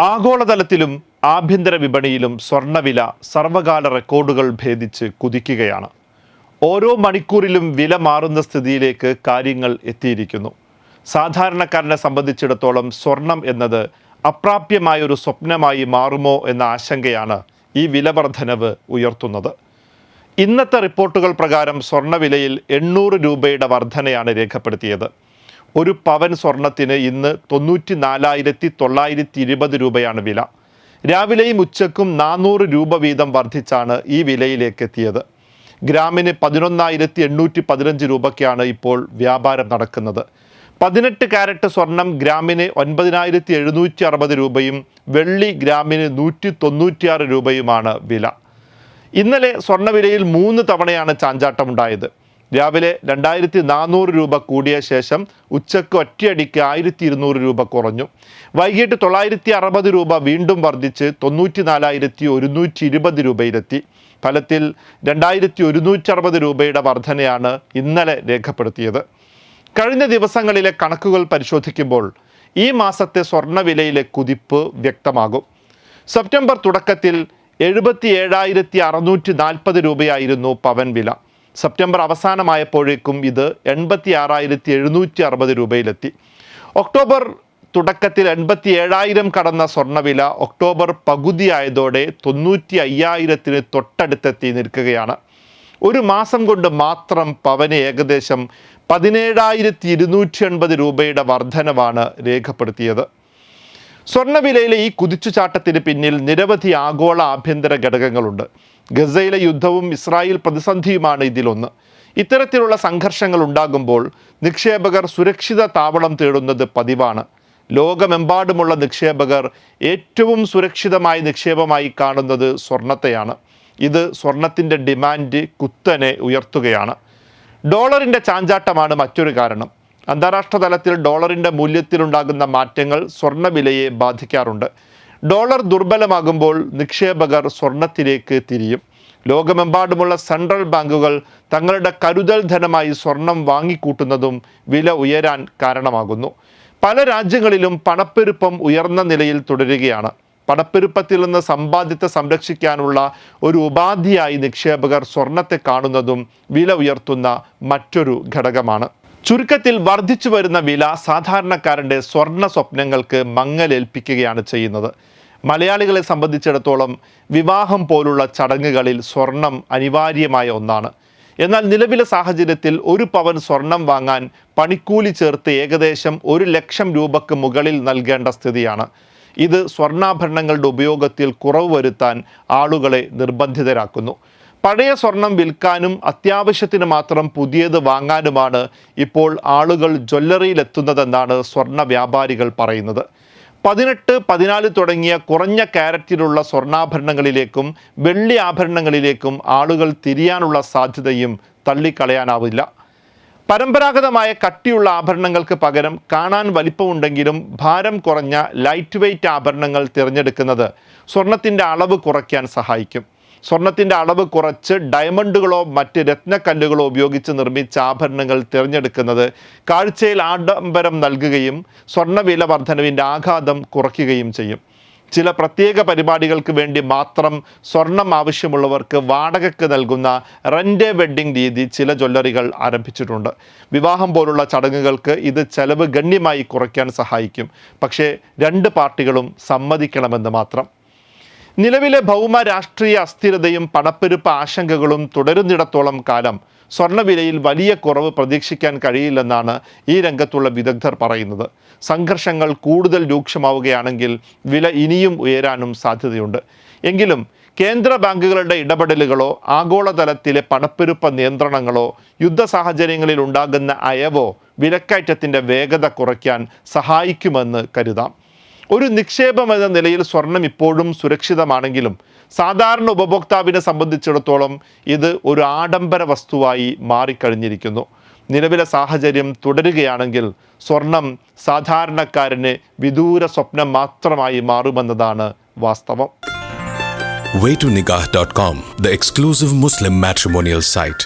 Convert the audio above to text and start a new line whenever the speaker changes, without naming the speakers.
ആഗോളതലത്തിലും ആഭ്യന്തര വിപണിയിലും സ്വർണവില സർവകാല റെക്കോർഡുകൾ ഭേദിച്ച് കുതിക്കുകയാണ്. ഓരോ മണിക്കൂറിലും വില മാറുന്ന സ്ഥിതിയിലേക്ക് കാര്യങ്ങൾ എത്തിയിരിക്കുന്നു. സാധാരണക്കാരനെ സംബന്ധിച്ചിടത്തോളം സ്വർണം എന്നത് അപ്രാപ്യമായൊരു സ്വപ്നമായി മാറുമോ എന്ന ആശങ്കയാണ് ഈ വില വർധനവ് ഉയർത്തുന്നത്. ഇന്നത്തെ റിപ്പോർട്ടുകൾ പ്രകാരം സ്വർണവിലയിൽ എണ്ണൂറ് രൂപയുടെ വർധനയാണ് രേഖപ്പെടുത്തിയത്. ഒരു പവൻ സ്വർണത്തിന് ഇന്ന് തൊണ്ണൂറ്റി നാലായിരത്തി തൊള്ളായിരത്തി ഇരുപത് രൂപയാണ് വില. രാവിലെയും ഉച്ചക്കും നാനൂറ് രൂപ വീതം വർദ്ധിച്ചാണ് ഈ വിലയിലേക്ക് എത്തിയത് ഗ്രാമിന് പതിനൊന്നായിരത്തി എണ്ണൂറ്റി പതിനഞ്ച് രൂപയ്ക്കാണ് ഇപ്പോൾ വ്യാപാരം നടക്കുന്നത്. പതിനെട്ട് കാരറ്റ് സ്വർണം ഗ്രാമിന് ഒൻപതിനായിരത്തി എഴുന്നൂറ്റി അറുപത് രൂപയും വെള്ളി ഗ്രാമിന് നൂറ്റി തൊണ്ണൂറ്റിയാറ് രൂപയുമാണ് വില. ഇന്നലെ സ്വർണവിലയിൽ മൂന്ന് തവണയാണ് ചാഞ്ചാട്ടമുണ്ടായത്. രാവിലെ രണ്ടായിരത്തി നാനൂറ് രൂപ കൂടിയ ശേഷം ഉച്ചയ്ക്ക് ഒറ്റയടിക്ക് ആയിരത്തി ഇരുന്നൂറ് രൂപ കുറഞ്ഞു. വൈകിട്ട് തൊള്ളായിരത്തി അറുപത് രൂപ വീണ്ടും വർദ്ധിച്ച് തൊണ്ണൂറ്റി നാലായിരത്തി ഒരുന്നൂറ്റി ഇരുപത് രൂപയിലെത്തി. ഫലത്തിൽ രണ്ടായിരത്തി ഒരുന്നൂറ്റി അറുപത് രൂപയുടെ വർധനയാണ് ഇന്നലെ രേഖപ്പെടുത്തിയത്. കഴിഞ്ഞ ദിവസങ്ങളിലെ കണക്കുകൾ പരിശോധിക്കുമ്പോൾ ഈ മാസത്തെ സ്വർണവിലയിലെ കുതിപ്പ് വ്യക്തമാകും. സെപ്റ്റംബർ തുടക്കത്തിൽ എഴുപത്തി ഏഴായിരത്തി അറുന്നൂറ്റി നാൽപ്പത് രൂപയായിരുന്നു പവൻ വില. സെപ്റ്റംബർ അവസാനമായപ്പോഴേക്കും ഇത് എൺപത്തി ആറായിരത്തി എഴുന്നൂറ്റി അറുപത് രൂപയിലെത്തി. ഒക്ടോബർ തുടക്കത്തിൽ എൺപത്തി ഏഴായിരം കടന്ന സ്വർണവില ഒക്ടോബർ പകുതിയായതോടെ തൊണ്ണൂറ്റി അയ്യായിരത്തിന് തൊട്ടടുത്തെത്തി നിൽക്കുകയാണ്. ഒരു മാസം കൊണ്ട് മാത്രം പവന് ഏകദേശം പതിനേഴായിരത്തി ഇരുന്നൂറ്റി എൺപത് രൂപയുടെ വർധനവാണ് രേഖപ്പെടുത്തിയത്. സ്വർണവിലയിലെ ഈ കുതിച്ചുചാട്ടത്തിന് പിന്നിൽ നിരവധി ആഗോള ആഭ്യന്തര ഘടകങ്ങളുണ്ട്. ഗസയിലെ യുദ്ധവും ഇസ്രായേൽ പ്രതിസന്ധിയുമാണ് ഇതിലൊന്ന്. ഇത്തരത്തിലുള്ള സംഘർഷങ്ങൾ ഉണ്ടാകുമ്പോൾ നിക്ഷേപകർ സുരക്ഷിത താവളം തേടുന്നത് പതിവാണ്. ലോകമെമ്പാടുമുള്ള നിക്ഷേപകർ ഏറ്റവും സുരക്ഷിതമായ നിക്ഷേപമായി കാണുന്നത് സ്വർണത്തെയാണ്. ഇത് സ്വർണത്തിന്റെ ഡിമാൻഡ് കുത്തനെ ഉയർത്തുകയാണ്. ഡോളറിന്റെ ചാഞ്ചാട്ടമാണ് മറ്റൊരു കാരണം. അന്താരാഷ്ട്ര തലത്തിൽ ഡോളറിന്റെ മൂല്യത്തിലുണ്ടാകുന്ന മാറ്റങ്ങൾ സ്വർണവിലയെ ബാധിക്കാറുണ്ട്. ഡോളർ ദുർബലമാകുമ്പോൾ നിക്ഷേപകർ സ്വർണത്തിലേക്ക് തിരിയും. ലോകമെമ്പാടുമുള്ള സെൻട്രൽ ബാങ്കുകൾ തങ്ങളുടെ കരുതൽ ധനമായി സ്വർണം വാങ്ങിക്കൂട്ടുന്നതും വില ഉയരാൻ കാരണമാകുന്നു. പല രാജ്യങ്ങളിലും പണപ്പെരുപ്പം ഉയർന്ന നിലയിൽ തുടരുകയാണ്. പണപ്പെരുപ്പത്തിൽ നിന്ന് സമ്പാദ്യത്തെ സംരക്ഷിക്കാനുള്ള ഒരു ഉപാധിയായി നിക്ഷേപകർ സ്വർണത്തെ കാണുന്നതും വില ഉയർത്തുന്ന മറ്റൊരു ഘടകമാണ്. ചുരുക്കത്തിൽ വർദ്ധിച്ചു വരുന്ന വില സാധാരണക്കാരന്റെ സ്വർണ സ്വപ്നങ്ങൾക്ക് മങ്ങലേൽപ്പിക്കുകയാണ് ചെയ്യുന്നത്. മലയാളികളെ സംബന്ധിച്ചിടത്തോളം വിവാഹം പോലുള്ള ചടങ്ങുകളിൽ സ്വർണം അനിവാര്യമായ ഒന്നാണ്. എന്നാൽ നിലവിലെ സാഹചര്യത്തിൽ ഒരു പവൻ സ്വർണം വാങ്ങാൻ പണിക്കൂലി ചേർത്ത് ഏകദേശം ഒരു ലക്ഷം രൂപക്ക് മുകളിൽ നൽകേണ്ട സ്ഥിതിയാണ്. ഇത് സ്വർണാഭരണങ്ങളുടെ ഉപയോഗത്തിൽ കുറവ് വരുത്താൻ ആളുകളെ നിർബന്ധിതരാക്കുന്നു. പഴയ സ്വർണം വിൽക്കാനും അത്യാവശ്യത്തിന് മാത്രം പുതിയത് വാങ്ങാനുമാണ് ഇപ്പോൾ ആളുകൾ ജ്വല്ലറിയിലെത്തുന്നതെന്നാണ് സ്വർണ വ്യാപാരികൾ പറയുന്നത്. പതിനെട്ട് പതിനാല് തുടങ്ങിയ കുറഞ്ഞ ക്യാരറ്റിലുള്ള സ്വർണാഭരണങ്ങളിലേക്കും വെള്ളി ആഭരണങ്ങളിലേക്കും ആളുകൾ തിരിയാനുള്ള സാധ്യതയും തള്ളിക്കളയാനാവില്ല. പരമ്പരാഗതമായ കട്ടിയുള്ള ആഭരണങ്ങൾക്ക് പകരം കാണാൻ വലിപ്പമുണ്ടെങ്കിലും ഭാരം കുറഞ്ഞ ലൈറ്റ് വെയ്റ്റ് ആഭരണങ്ങൾ തിരഞ്ഞെടുക്കുന്നത് സ്വർണത്തിന്റെ അളവ് കുറയ്ക്കാൻ സഹായിക്കും. സ്വർണത്തിന്റെ അളവ് കുറച്ച് ഡയമണ്ടുകളോ മറ്റ് രത്നക്കല്ലുകളോ ഉപയോഗിച്ച് നിർമ്മിച്ച ആഭരണങ്ങൾ തിരഞ്ഞെടുക്കുന്നത് കാഴ്ചയിൽ ആഡംബരം നൽകുകയും സ്വർണവില വർധനവിന്റെ ആഘാതം കുറയ്ക്കുകയും ചെയ്യും. ചില പ്രത്യേക പരിപാടികൾക്ക് വേണ്ടി മാത്രം സ്വർണം ആവശ്യമുള്ളവർക്ക് വാടകയ്ക്ക് നൽകുന്ന റെന്റ് വെഡ്ഡിംഗ് രീതി ചില ജ്വല്ലറികൾ ആരംഭിച്ചിട്ടുണ്ട്. വിവാഹം പോലുള്ള ചടങ്ങുകൾക്ക് ഇത് ചെലവ് ഗണ്യമായി കുറയ്ക്കാൻ സഹായിക്കും. പക്ഷേ രണ്ട് പാർട്ടികളും സമ്മതിക്കണമെന്ന് മാത്രം. നിലവിലെ ഭൗമ രാഷ്ട്രീയ അസ്ഥിരതയും പണപ്പെരുപ്പ് ആശങ്കകളും തുടരുന്നിടത്തോളം കാലം സ്വർണവിലയിൽ വലിയ കുറവ് പ്രതീക്ഷിക്കാൻ കഴിയില്ലെന്നാണ് ഈ രംഗത്തുള്ള വിദഗ്ധർ പറയുന്നത്. സംഘർഷങ്ങൾ കൂടുതൽ രൂക്ഷമാവുകയാണെങ്കിൽ വില ഇനിയും ഉയരാനും സാധ്യതയുണ്ട്. എങ്കിലും കേന്ദ്ര ബാങ്കുകളുടെ ഇടപെടലുകളോ ആഗോളതലത്തിലെ പണപ്പെരുപ്പ നിയന്ത്രണങ്ങളോ യുദ്ധ സാഹചര്യങ്ങളിൽ ഉണ്ടാകുന്ന അയവോ വിലക്കയറ്റത്തിന്റെ വേഗത കുറയ്ക്കാൻ സഹായിക്കുമെന്ന് കരുതാം. ഒരു നിക്ഷേപം എന്ന നിലയിൽ സ്വർണം ഇപ്പോഴും സുരക്ഷിതമാണെങ്കിലും സാധാരണ ഉപഭോക്താവിനെ സംബന്ധിച്ചിടത്തോളം ഇത് ഒരു ആഡംബര വസ്തുവായി മാറിക്കഴിഞ്ഞിരിക്കുന്നു നിലവിലെ സാഹചര്യം തുടരുകയാണെങ്കിൽ സ്വർണം സാധാരണക്കാരന് വിദൂര സ്വപ്നം മാത്രമായി മാറുമെന്നതാണ് വാസ്തവം
waytonikah.com, the exclusive Muslim matrimonial site.